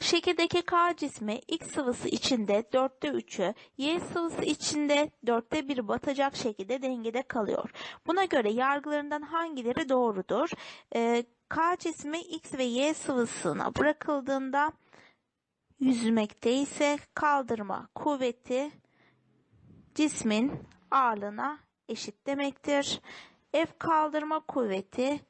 Şekildeki K cismi X sıvısı içinde dörtte üçü, Y sıvısı içinde dörtte bir batacak şekilde dengede kalıyor. Buna göre yargılarından hangileri doğrudur? Ee, K cismi X ve Y sıvısına bırakıldığında yüzmekte ise kaldırma kuvveti cismin ağırlığına eşit demektir. F kaldırma kuvveti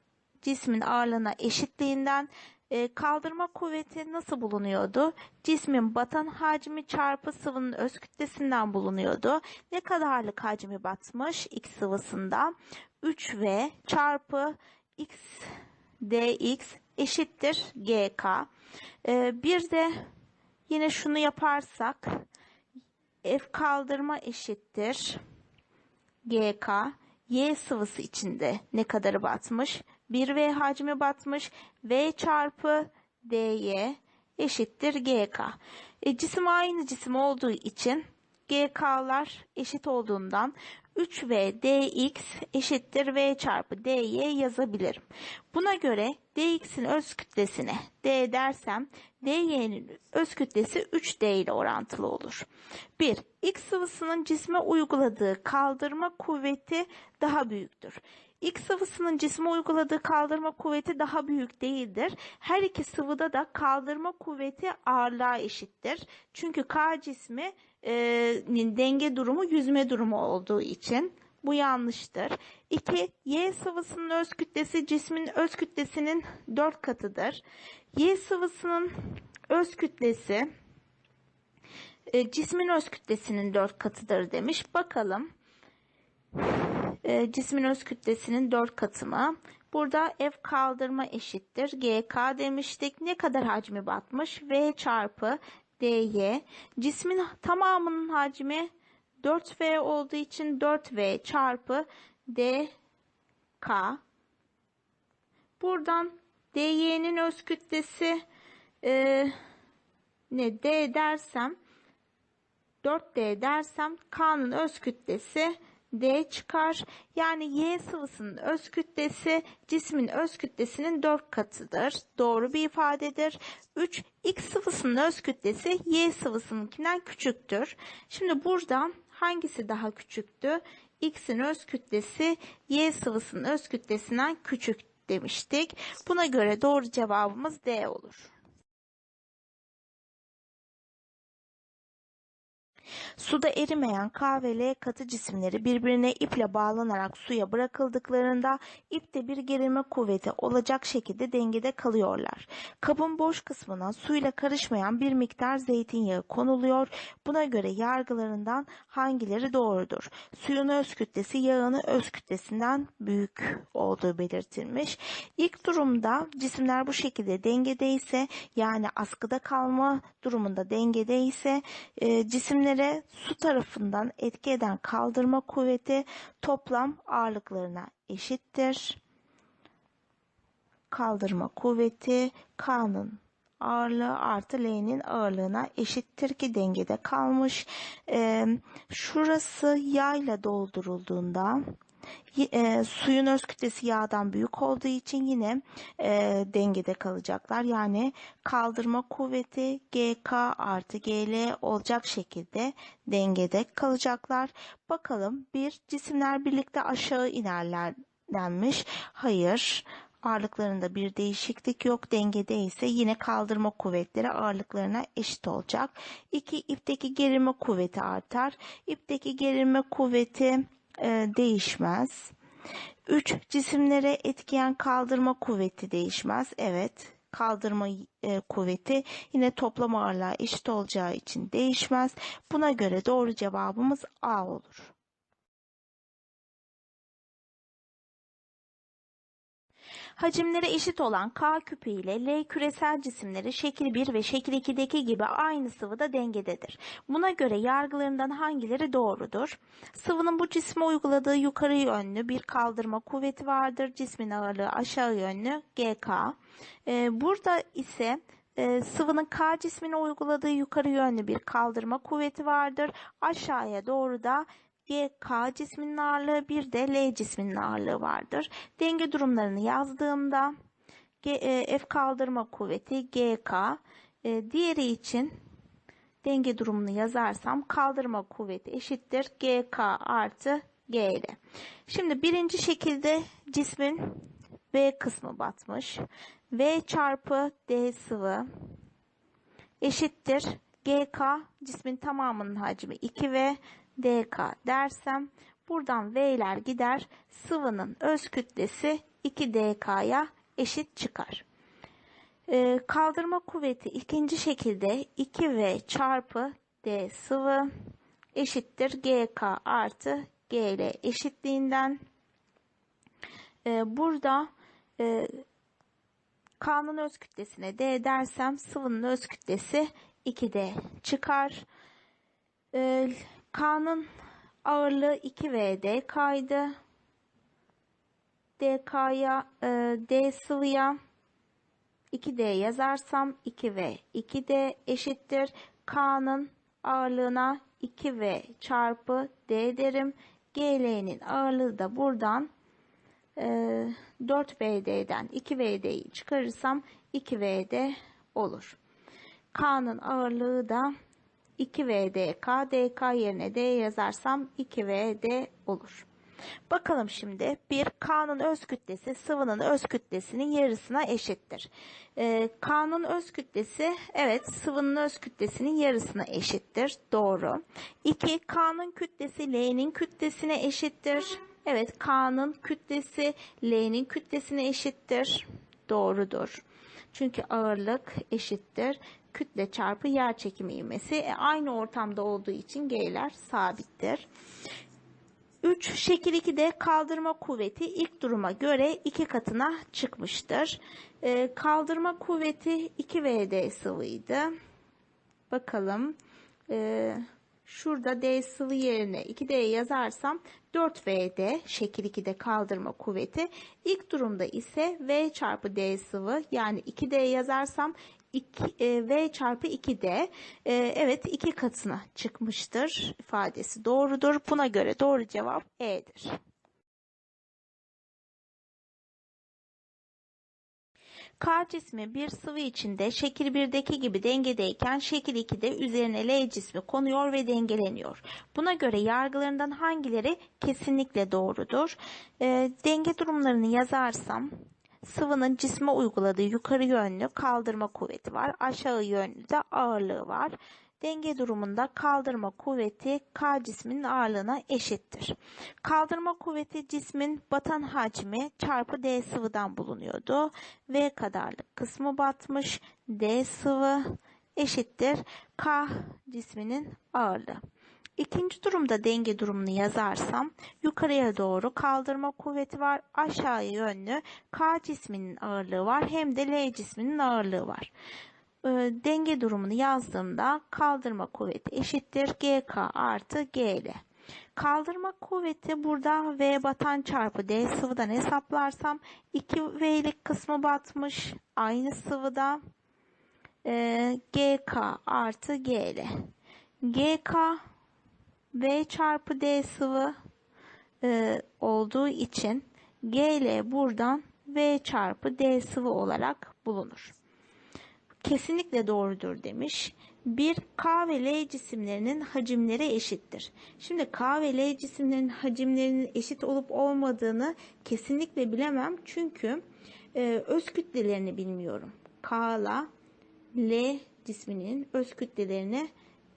cismin ağırlığına eşitliğinden e, kaldırma kuvveti nasıl bulunuyordu? Cismin batan hacmi çarpı sıvının öz kütlesinden bulunuyordu. Ne kadarlık hacmi batmış X sıvısında? 3V çarpı X dx eşittir GK. E, bir de yine şunu yaparsak F kaldırma eşittir GK. Y sıvısı içinde ne kadarı batmış? 1V hacmi batmış. V çarpı dy eşittir GK. E, cisim aynı cisim olduğu için GK'lar eşit olduğundan 3V dx eşittir V çarpı dy yazabilirim. Buna göre dx'in öz kütlesine d dersem dy'nin öz kütlesi 3d ile orantılı olur. 1. X sıvısının cisme uyguladığı kaldırma kuvveti daha büyüktür. X sıvısının cisme uyguladığı kaldırma kuvveti daha büyük değildir. Her iki sıvıda da kaldırma kuvveti ağırlığa eşittir. Çünkü K cismi e, denge durumu yüzme durumu olduğu için bu yanlıştır. 2. Y sıvısının öz kütlesi cismin öz kütlesinin 4 katıdır. Y sıvısının öz kütlesi e, cismin öz kütlesinin 4 katıdır demiş. Bakalım. E, cismin öz kütlesinin 4 katı mı? Burada F kaldırma eşittir. GK demiştik. Ne kadar hacmi batmış? V çarpı dy. Cismin tamamının hacmi 4v olduğu için 4v çarpı dk. Buradan dy'nin öz kütlesi e, ne d dersem 4d dersem k'nın öz kütlesi D çıkar. Yani Y sıvısının öz kütlesi cismin öz kütlesinin 4 katıdır. Doğru bir ifadedir. 3. X sıvısının öz kütlesi Y sıvısınınkinden küçüktür. Şimdi burada hangisi daha küçüktü? X'in öz kütlesi Y sıvısının öz kütlesinden küçük demiştik. Buna göre doğru cevabımız D olur. Suda erimeyen K ve L katı cisimleri birbirine iple bağlanarak suya bırakıldıklarında ipte bir gerilme kuvveti olacak şekilde dengede kalıyorlar. Kabın boş kısmına suyla karışmayan bir miktar zeytinyağı konuluyor. Buna göre yargılarından hangileri doğrudur? Suyun öz kütlesi yağının öz kütlesinden büyük olduğu belirtilmiş. İlk durumda cisimler bu şekilde dengedeyse yani askıda kalma durumunda dengedeyse e, cisimlere su tarafından etki eden kaldırma kuvveti toplam ağırlıklarına eşittir. Kaldırma kuvveti K'nın ağırlığı artı L'nin ağırlığına eşittir ki dengede kalmış. Ee, şurası yağla doldurulduğunda e, suyun öz kütlesi yağdan büyük olduğu için yine e, dengede kalacaklar. Yani kaldırma kuvveti GK artı GL olacak şekilde dengede kalacaklar. Bakalım bir cisimler birlikte aşağı inerler denmiş. Hayır ağırlıklarında bir değişiklik yok. Dengede ise yine kaldırma kuvvetleri ağırlıklarına eşit olacak. 2. ipteki gerilme kuvveti artar. İpteki gerilme kuvveti e, değişmez. 3. Cisimlere etkiyen kaldırma kuvveti değişmez. Evet kaldırma e, kuvveti yine toplam ağırlığa eşit olacağı için değişmez. Buna göre doğru cevabımız A olur. Hacimleri eşit olan K küpü ile L küresel cisimleri şekil 1 ve şekil 2'deki gibi aynı sıvıda dengededir. Buna göre yargılarından hangileri doğrudur? Sıvının bu cisme uyguladığı yukarı yönlü bir kaldırma kuvveti vardır. Cismin ağırlığı aşağı yönlü GK. Ee, burada ise e, sıvının K cismine uyguladığı yukarı yönlü bir kaldırma kuvveti vardır. Aşağıya doğru da G, K cisminin ağırlığı bir de L cisminin ağırlığı vardır. Denge durumlarını yazdığımda G, e, F kaldırma kuvveti GK, E, diğeri için denge durumunu yazarsam kaldırma kuvveti eşittir GK artı GL. Şimdi birinci şekilde cismin V kısmı batmış. V çarpı D sıvı eşittir GK cismin tamamının hacmi 2V DK dersem buradan V'ler gider sıvının öz kütlesi 2DK'ya eşit çıkar. Ee, kaldırma kuvveti ikinci şekilde 2V çarpı D sıvı eşittir GK artı GL eşitliğinden e, burada e, K'nın öz kütlesine D dersem sıvının öz kütlesi 2D çıkar. E, K'nın ağırlığı 2VD kaydı. DK'ya e, D sıvıya 2D yazarsam 2V 2D eşittir. K'nın ağırlığına 2V çarpı D derim. GL'nin ağırlığı da buradan e, 4VD'den 2VD'yi çıkarırsam 2VD olur. K'nın ağırlığı da 2VDK, DK yerine D yazarsam 2VD olur. Bakalım şimdi bir K'nın öz kütlesi sıvının öz kütlesinin yarısına eşittir. Ee, K'nın öz kütlesi evet sıvının öz kütlesinin yarısına eşittir. Doğru. 2 K'nın kütlesi L'nin kütlesine eşittir. Evet K'nın kütlesi L'nin kütlesine eşittir. Doğrudur. Çünkü ağırlık eşittir. Kütle çarpı yer çekimi ivmesi. E, aynı ortamda olduğu için G'ler sabittir. 3 şekil 2'de kaldırma kuvveti ilk duruma göre 2 katına çıkmıştır. E, kaldırma kuvveti 2VD sıvıydı. Bakalım. E, şurada D sıvı yerine 2D yazarsam 4VD şekil 2'de kaldırma kuvveti. İlk durumda ise V çarpı D sıvı yani 2D yazarsam 2, e, V çarpı 2D e, evet 2 katına çıkmıştır ifadesi doğrudur. Buna göre doğru cevap E'dir. K cismi bir sıvı içinde şekil 1'deki gibi dengedeyken şekil 2'de üzerine L cismi konuyor ve dengeleniyor. Buna göre yargılarından hangileri kesinlikle doğrudur? E, denge durumlarını yazarsam sıvının cisme uyguladığı yukarı yönlü kaldırma kuvveti var. Aşağı yönlü de ağırlığı var. Denge durumunda kaldırma kuvveti K cisminin ağırlığına eşittir. Kaldırma kuvveti cismin batan hacmi çarpı D sıvıdan bulunuyordu. V kadarlık kısmı batmış. D sıvı eşittir K cisminin ağırlığı. İkinci durumda denge durumunu yazarsam yukarıya doğru kaldırma kuvveti var. Aşağıya yönlü K cisminin ağırlığı var. Hem de L cisminin ağırlığı var. Ee, denge durumunu yazdığımda kaldırma kuvveti eşittir GK artı GL. Kaldırma kuvveti burada V batan çarpı D sıvıdan hesaplarsam 2V'lik kısmı batmış. Aynı sıvıda ee, GK artı GL. GK V çarpı D sıvı e, olduğu için GL buradan V çarpı D sıvı olarak bulunur. Kesinlikle doğrudur demiş. Bir K ve L cisimlerinin hacimleri eşittir. Şimdi K ve L cisimlerinin hacimlerinin eşit olup olmadığını kesinlikle bilemem. Çünkü e, öz kütlelerini bilmiyorum. K ile L cisminin öz kütlelerini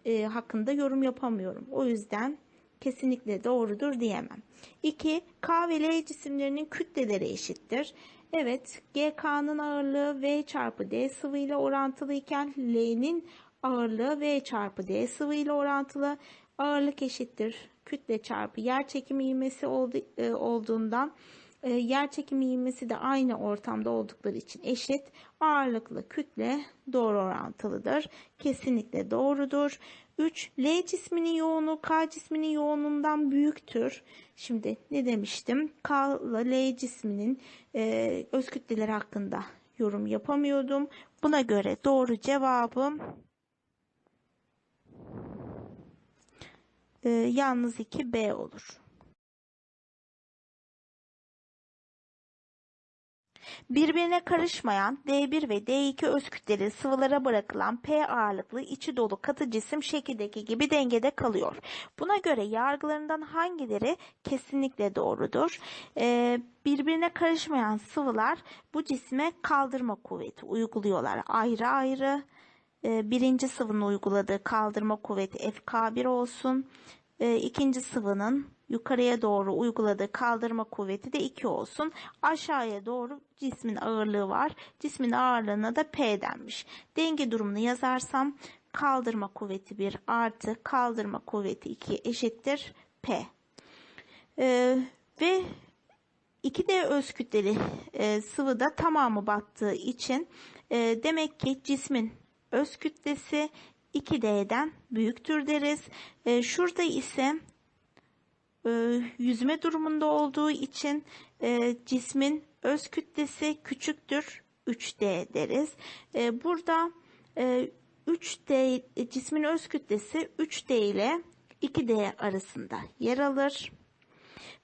e, hakkında yorum yapamıyorum. O yüzden kesinlikle doğrudur diyemem. 2. K ve L cisimlerinin kütleleri eşittir. Evet, GK'nın ağırlığı V çarpı D sıvı ile orantılı iken L'nin ağırlığı V çarpı D sıvı ile orantılı. Ağırlık eşittir. Kütle çarpı yer çekimi ivmesi e, olduğundan e, yer çekimi ivmesi de aynı ortamda oldukları için eşit. Ağırlıklı kütle doğru orantılıdır. Kesinlikle doğrudur. 3. L cisminin yoğunluğu K cisminin yoğunluğundan büyüktür. Şimdi ne demiştim? K ile L cisminin e, öz kütleleri hakkında yorum yapamıyordum. Buna göre doğru cevabım e, yalnız 2B olur. Birbirine karışmayan D1 ve D2 öz kütleli sıvılara bırakılan P ağırlıklı içi dolu katı cisim şekildeki gibi dengede kalıyor. Buna göre yargılarından hangileri kesinlikle doğrudur? Ee, birbirine karışmayan sıvılar bu cisme kaldırma kuvveti uyguluyorlar. Ayrı ayrı e, birinci sıvının uyguladığı kaldırma kuvveti FK1 olsun. E, ikinci sıvının yukarıya doğru uyguladığı kaldırma kuvveti de 2 olsun. Aşağıya doğru cismin ağırlığı var. Cismin ağırlığına da P denmiş. Denge durumunu yazarsam kaldırma kuvveti 1 artı kaldırma kuvveti 2 eşittir P. E, ve 2D öz kütleli e, sıvıda tamamı battığı için e, demek ki cismin öz kütlesi 2D'den büyüktür deriz. E, şurada ise e, yüzme durumunda olduğu için e, cismin öz kütlesi küçüktür 3D deriz. E, burada e, 3D e, cismin öz kütlesi 3D ile 2D arasında yer alır.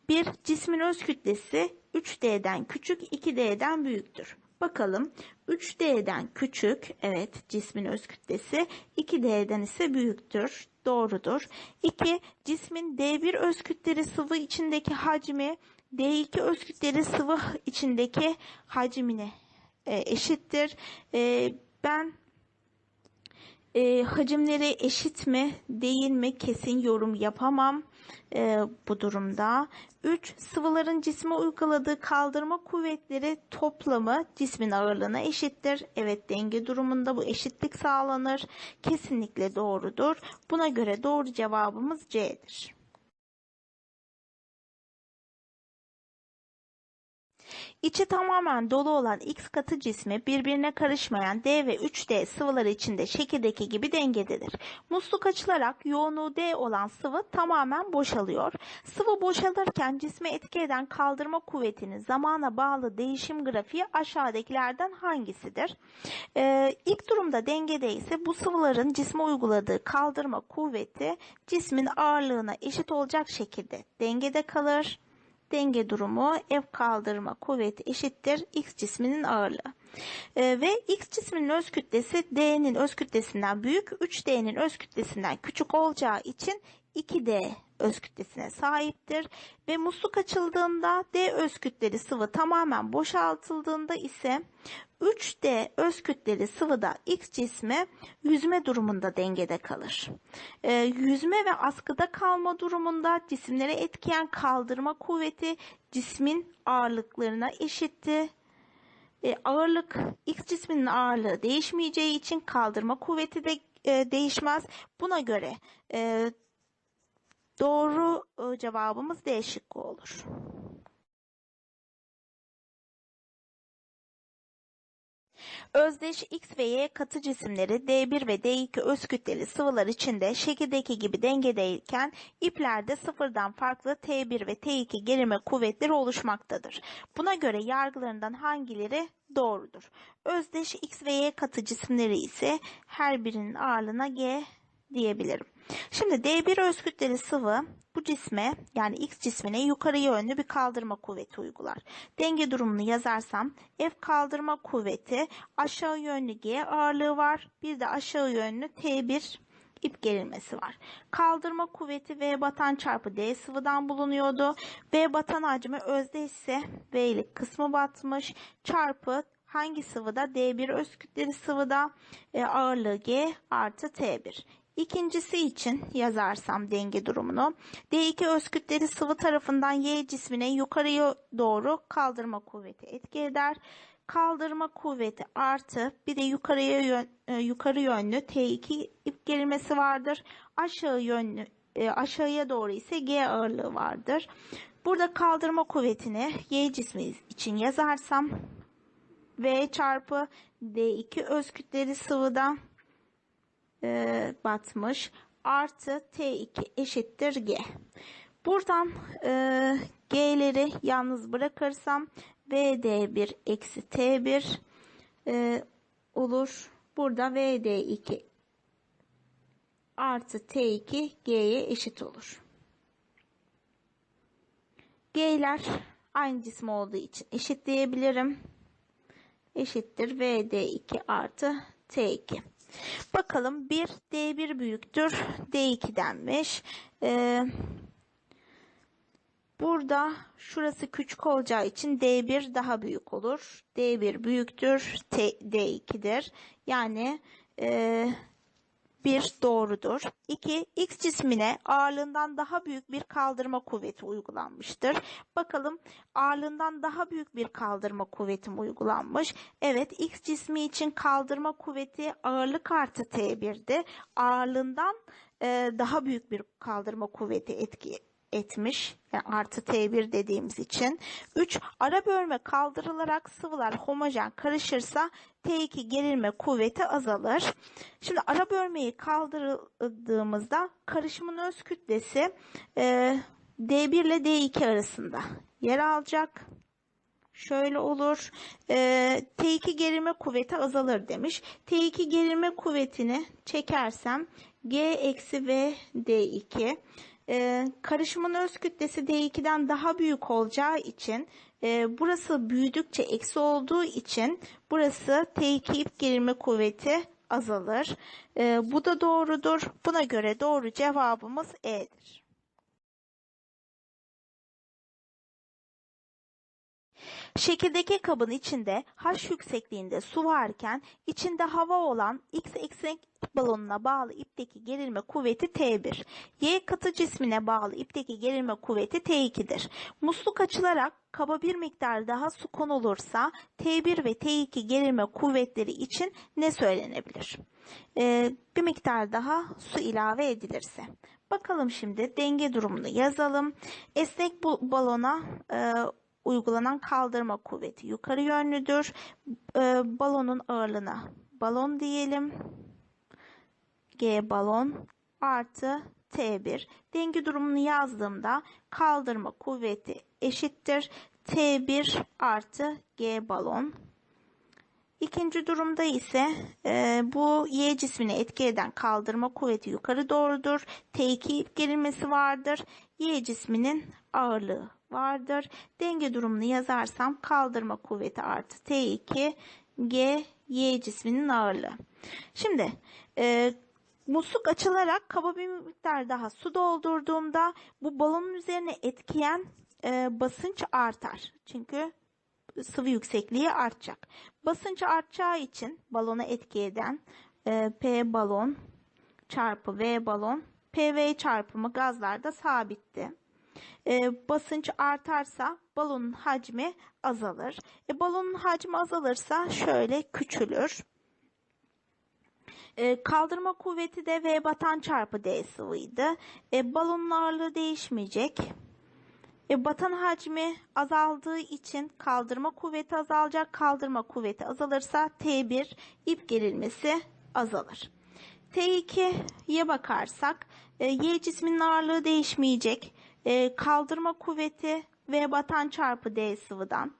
Bir cismin öz kütlesi 3D'den küçük 2D'den büyüktür. Bakalım 3D'den küçük evet cismin öz kütlesi 2D'den ise büyüktür. Doğrudur. 2. Cismin D1 öz kütleli sıvı içindeki hacmi D2 öz kütleli sıvı içindeki hacmine e, eşittir. E, ben e, hacimleri eşit mi değil mi kesin yorum yapamam e, bu durumda. 3. Sıvıların cisme uyguladığı kaldırma kuvvetleri toplamı cismin ağırlığına eşittir. Evet denge durumunda bu eşitlik sağlanır. Kesinlikle doğrudur. Buna göre doğru cevabımız C'dir. İçi tamamen dolu olan X katı cismi birbirine karışmayan D ve 3D sıvıları içinde şekildeki gibi dengededir. Musluk açılarak yoğunluğu D olan sıvı tamamen boşalıyor. Sıvı boşalırken cisme etki eden kaldırma kuvvetinin zamana bağlı değişim grafiği aşağıdakilerden hangisidir? Ee, ilk durumda dengede ise bu sıvıların cisme uyguladığı kaldırma kuvveti cismin ağırlığına eşit olacak şekilde dengede kalır denge durumu F kaldırma kuvveti eşittir X cisminin ağırlığı. E, ve X cisminin öz kütlesi D'nin öz kütlesinden büyük, 3D'nin öz kütlesinden küçük olacağı için 2D öz kütlesine sahiptir ve musluk açıldığında D öz kütleli sıvı tamamen boşaltıldığında ise 3D öz kütleli sıvıda X cismi yüzme durumunda dengede kalır. E, yüzme ve askıda kalma durumunda cisimlere etkiyen kaldırma kuvveti cismin ağırlıklarına eşitti. E, ağırlık X cisminin ağırlığı değişmeyeceği için kaldırma kuvveti de e, değişmez. Buna göre e, Doğru e, cevabımız D şıkkı olur. Özdeş X ve Y katı cisimleri D1 ve D2 öz kütleli sıvılar içinde şekildeki gibi dengedeyken iplerde sıfırdan farklı T1 ve T2 gerilme kuvvetleri oluşmaktadır. Buna göre yargılarından hangileri doğrudur? Özdeş X ve Y katı cisimleri ise her birinin ağırlığına G diyebilirim. Şimdi D1 öz kütleli sıvı bu cisme yani X cismine yukarı yönlü bir kaldırma kuvveti uygular. Denge durumunu yazarsam F kaldırma kuvveti aşağı yönlü G ağırlığı var. Bir de aşağı yönlü T1 ip gerilmesi var. Kaldırma kuvveti V batan çarpı D sıvıdan bulunuyordu. V batan hacmi özde ise V'lik kısmı batmış çarpı hangi sıvıda? D1 öz kütleli sıvıda e, ağırlığı G artı T1. İkincisi için yazarsam denge durumunu D2 öz kütleli sıvı tarafından Y cismine yukarıya doğru kaldırma kuvveti etki eder. Kaldırma kuvveti artı bir de yukarıya yön, e, yukarı yönlü T2 ip gerilmesi vardır. Aşağı yönlü e, aşağıya doğru ise G ağırlığı vardır. Burada kaldırma kuvvetini Y cismi için yazarsam V çarpı D2 öz kütleli sıvıda e, batmış. Artı T2 eşittir G. Buradan e, G'leri yalnız bırakırsam VD1 eksi T1 e, olur. Burada VD2 artı T2 G'ye eşit olur. G'ler aynı cisim olduğu için eşitleyebilirim. eşittir VD2 artı T2. Bakalım 1 D1 büyüktür D2 denmiş. Ee, burada şurası küçük olacağı için D1 daha büyük olur. D1 büyüktür T, D2'dir. Yani e, 1 doğrudur. 2. X cismine ağırlığından daha büyük bir kaldırma kuvveti uygulanmıştır. Bakalım ağırlığından daha büyük bir kaldırma kuvveti mi uygulanmış? Evet X cismi için kaldırma kuvveti ağırlık artı T1'di. Ağırlığından e, daha büyük bir kaldırma kuvveti etki etmiş. Yani artı T1 dediğimiz için. 3. Ara bölme kaldırılarak sıvılar homojen karışırsa T2 gerilme kuvveti azalır. Şimdi ara bölmeyi kaldırdığımızda karışımın öz kütlesi e, D1 ile D2 arasında yer alacak. Şöyle olur. E, T2 gerilme kuvveti azalır demiş. T2 gerilme kuvvetini çekersem G eksi V D2 e, karışımın öz kütlesi D2'den daha büyük olacağı için e, burası büyüdükçe eksi olduğu için burası T2 ip gerilme kuvveti azalır. E, bu da doğrudur. Buna göre doğru cevabımız E'dir. Şekildeki kabın içinde H yüksekliğinde su varken içinde hava olan X eksen balonuna bağlı ipteki gerilme kuvveti T1. Y katı cismine bağlı ipteki gerilme kuvveti T2'dir. Musluk açılarak kaba bir miktar daha su konulursa T1 ve T2 gerilme kuvvetleri için ne söylenebilir? Ee, bir miktar daha su ilave edilirse. Bakalım şimdi denge durumunu yazalım. Esnek bu balona e, uygulanan kaldırma kuvveti yukarı yönlüdür. E, balonun ağırlığına balon diyelim. G balon artı T1. Denge durumunu yazdığımda kaldırma kuvveti eşittir. T1 artı G balon. İkinci durumda ise e, bu Y cismini etki eden kaldırma kuvveti yukarı doğrudur. T2 gerilmesi vardır. Y cisminin ağırlığı vardır. Denge durumunu yazarsam kaldırma kuvveti artı T2 G Y cisminin ağırlığı. Şimdi e, musluk açılarak kaba bir miktar daha su doldurduğumda bu balonun üzerine etkiyen e, basınç artar. Çünkü sıvı yüksekliği artacak. Basınç artacağı için balona etki eden e, P balon çarpı V balon PV çarpımı gazlarda sabitti. E, basınç artarsa balonun hacmi azalır. E, balonun hacmi azalırsa şöyle küçülür. E, kaldırma kuvveti de V batan çarpı D sıvıydı. E, balonun ağırlığı değişmeyecek. E, batan hacmi azaldığı için kaldırma kuvveti azalacak. Kaldırma kuvveti azalırsa T1 ip gerilmesi azalır. T2'ye bakarsak e, Y cisminin ağırlığı değişmeyecek. E, kaldırma kuvveti ve batan çarpı D sıvıdan.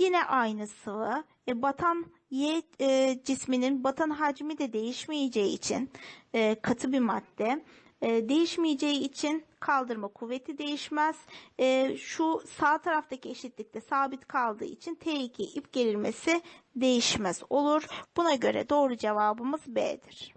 Yine aynı sıvı. E, batan Y e, cisminin batan hacmi de değişmeyeceği için e, katı bir madde. E, değişmeyeceği için kaldırma kuvveti değişmez. E, şu sağ taraftaki eşitlikte sabit kaldığı için T2 ip gerilmesi değişmez olur. Buna göre doğru cevabımız B'dir.